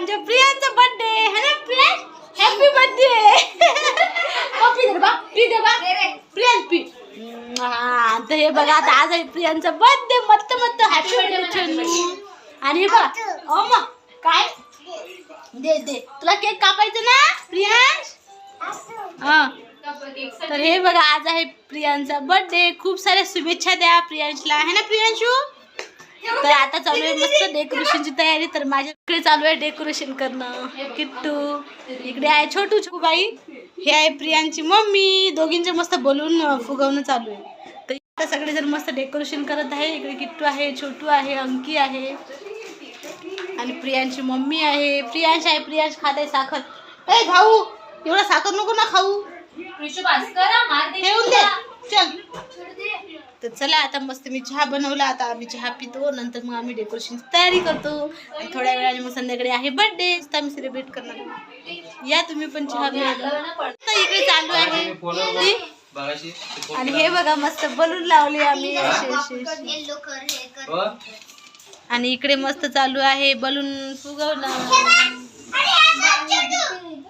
आमच्या प्रियांचा बर्थडे है ना प्रिया. हॅपी बर्थडे पप्पी दे बा. पी दे बा. प्रियांश पी. हा तर हे बघा आता आज आहे प्रियांचा बर्थडे मस्त मस्त. हॅपी बर्थडे आणि हे बघा. मग काय? दे दे. तुला केक कापायचं ना प्रियांश हा. तर हे बघा आज आहे प्रियांचा बर्थडे खूप साऱ्या शुभेच्छा द्या प्रियांशला. आहे ना प्रियांशू? तर आता चालू आहे मस्त डेकोरेशनची तयारी. तर माझ्याकडे चालू आहे डेकोरेशन करणं. किट्टू इकडे आहे छोटू बाई हे आहे प्रियांची मम्मी. दोघींचे मस्त बोलून फुगवणं चालू आहे. तर आता सगळेजण मस्त डेकोरेशन करत आहे. इकडे किट्टू आहे छोटू आहे अंकी आहे. आणि प्रियांची मम्मी आहे. प्रियांश आहे प्रियांश खात आहे साखर. ए भाऊ एवढा साखर नको ना खाऊ. तर चला आता मस्त मी चहा बनवला आता आम्ही चहा पितो नंतर मग आम्ही डेकोरेशनची तयारी करतो. आणि थोड्या वेळाने मग संध्याकाळी आहे बर्थडे आम्ही सेलिब्रेट करणार या तुम्ही पण चहा तर इकडे चालू आहे. आणि हे बघा मस्त बलून लावले आम्ही. असे. आणि इकडे मस्त चालू आहे बलून फुगवणं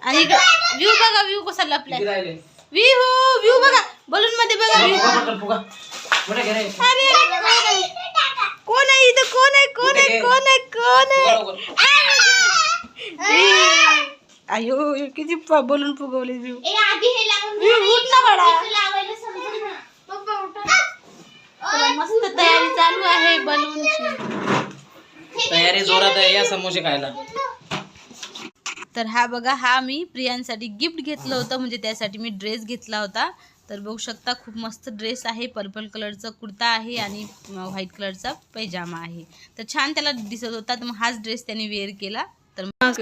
आणि इकडे व्ह्यू बघा व्ह्यू कसा लपलाय. व्ह्यू व्ह्यू बघा. बलून मध्ये बघा अरे कोण आहे इथं? कोण आहे? कोण आहे? कोण आहे? कोण आहे? अयो किती प- बोलून फुगवले उठ ना बाळा. मस्त तयारी चालू आहे बलूनची तयारी जोरात आहे या समोसे खायला. तर हा बघा हा मी प्रियांसाठी गिफ्ट घेतलं होतं म्हणजे त्यासाठी मी ड्रेस घेतला होता. तर बघू शकता खूप मस्त ड्रेस आहे. पर्पल कलरचा कुर्ता आहे आणि व्हाईट कलरचा पैजामा आहे. तर छान त्याला दिसत होता तर मग हाच ड्रेस त्याने वेअर केला. तर मग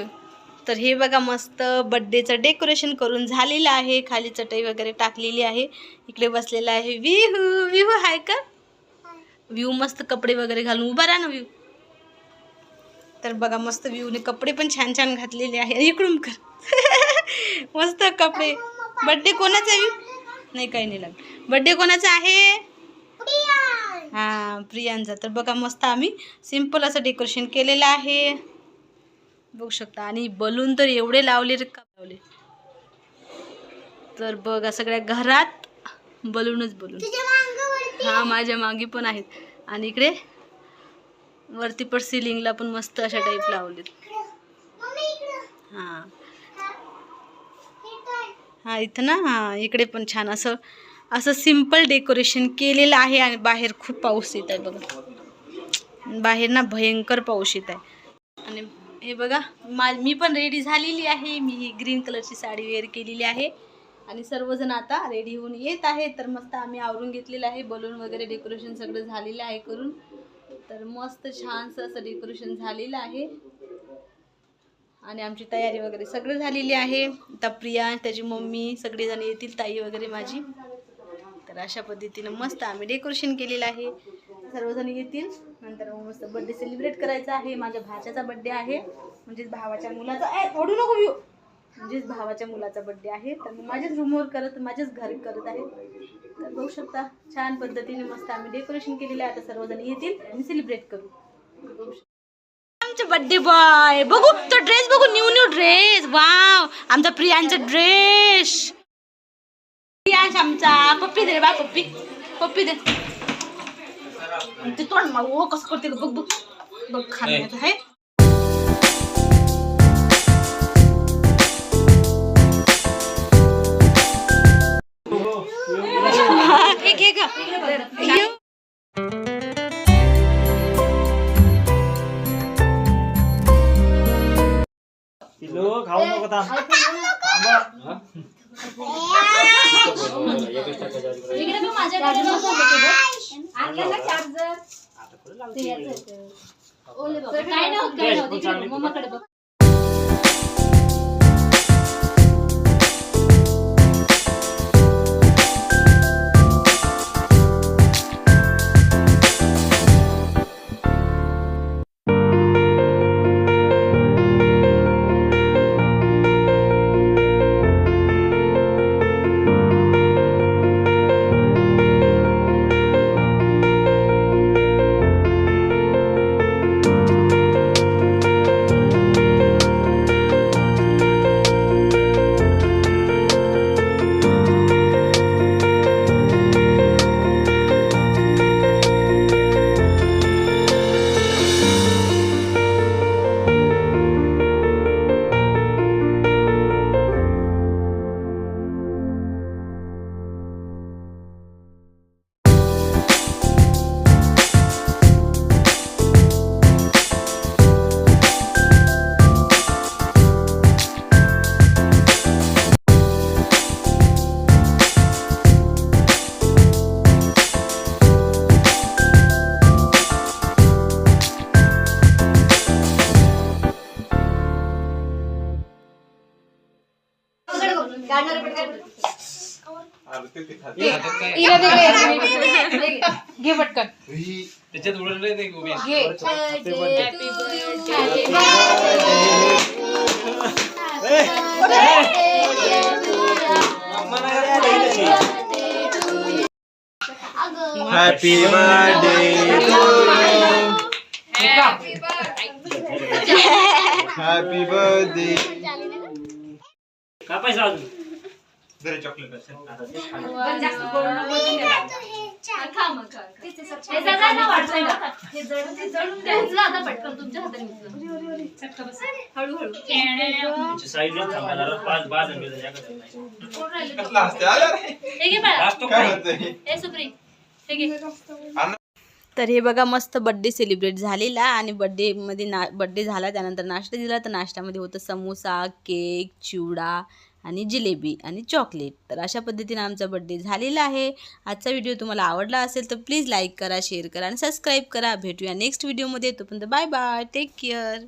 तर हे बघा मस्त बड्डेचं डेकोरेशन करून झालेलं आहे. खाली चटई वगैरे टाकलेली आहे. इकडे बसलेला आहे विहू. विहू आहे का? व्ह्यू मस्त कपडे वगैरे घालून उभा राहा ना व्ह्यू तर बघा मस्त व्ह्यूने कपडे पण छान छान घातलेले आहे. इकडून कर. मस्त कपडे. बड्डे कोणाचा आहे नाही काही नाही लागत. बड्डे कोणाचा आहे? हां प्रियांचा. तर बघा मस्त आम्ही सिंपल असं डेकोरेशन केलेलं आहे. बघू शकता. आणि बलून तर एवढे लावले रे का लावले? तर बघा सगळ्या घरात बलूनच बलून हा माझ्या मागे पण आहेत. आणि इकडे वरती पण सिलिंगला पण मस्त अशा टाईप लावलेत. हां. हां इथं ना हां इकडे पण छान असं असं सिंपल डेकोरेशन केलेलं आहे आणि बाहेर खूप पाऊस येत आहे बघा. बाहेर ना भयंकर पाऊस येत आहे. आणि हे बघा मा मी पण रेडी झालेली आहे. मी ही ग्रीन कलरची साडी वेअर केलेली आहे. आणि सर्वजण आता रेडी होऊन येत आहे तर मस्त आम्ही आवरून घेतलेलं आहे. बलून वगैरे डेकोरेशन सगळं झालेलं आहे करून. तर मस्त छानसं असं डेकोरेशन झालेलं आहे. आणि आमची तयारी वगैरे सगळं झालेली आहे. आता प्रिया त्याची मम्मी सगळेजण येतील ताई वगैरे माझी. तर अशा पद्धतीनं मस्त आम्ही डेकोरेशन केलेलं आहे. सर्वजण येतील. नंतर मग मस्त बड्डे सेलिब्रेट करायचा आहे. माझ्या भाच्याचा बड्डे आहे. म्हणजेच भावाच्या मुलाचा ए ओढू नको येऊ. म्हणजेच भावाच्या मुलाचा बड्डे आहे. तर मी माझ्याच रूमवर करत माझ्याच घरी करत आहे. तर बघू शकता छान पद्धतीने मस्त आम्ही डेकोरेशन केलेलं आहे. आता सर्वजण येतील आणि सेलिब्रेट करू. बघू आमचे बड्डे बॉय बघू तो ड्रेस बघू न्यू न्यू ड्रेस वाव आमचा प्रियांचा ड्रेस प्रियांश आमचा. पप्पी दे बा पप्पी. पप्पी दे. ते तोंड मा ओ कसं करते बघ बघ. बघ खाण्याचं आहे हे. घे थांब थांबा काय नव्हतं मम्माकडे बघ घे पटकन। त्याच्यात उडले ते उभे घे हॅपी बर्थडे हॅपी बर्थडे का पैसा अजून जरा चॉकलेट असेल तुमची साईज थांबायला पाच बाज आणि बेजा जागा नाही. कसला हसते अरे लास्ट तो काय काय? होतंय तर हे बघा मस्त बड्डे सेलिब्रेट झालेला आणि बड्डेमध्ये ना बड्डे झाला त्यानंतर नाश्ता दिला. तर नाश्त्यामध्ये होतं समोसा केक चिवडा. आणि जिलेबी आणि चॉकलेट. तर अशा पद्धतीनं आमचा बड्डे झालेला आहे. आजचा व्हिडिओ तुम्हाला आवडला असेल तर प्लीज लाईक करा शेअर करा आणि सबस्क्राईब करा. भेटूया नेक्स्ट व्हिडिओमध्ये तोपर्यंत बाय बाय टेक केअर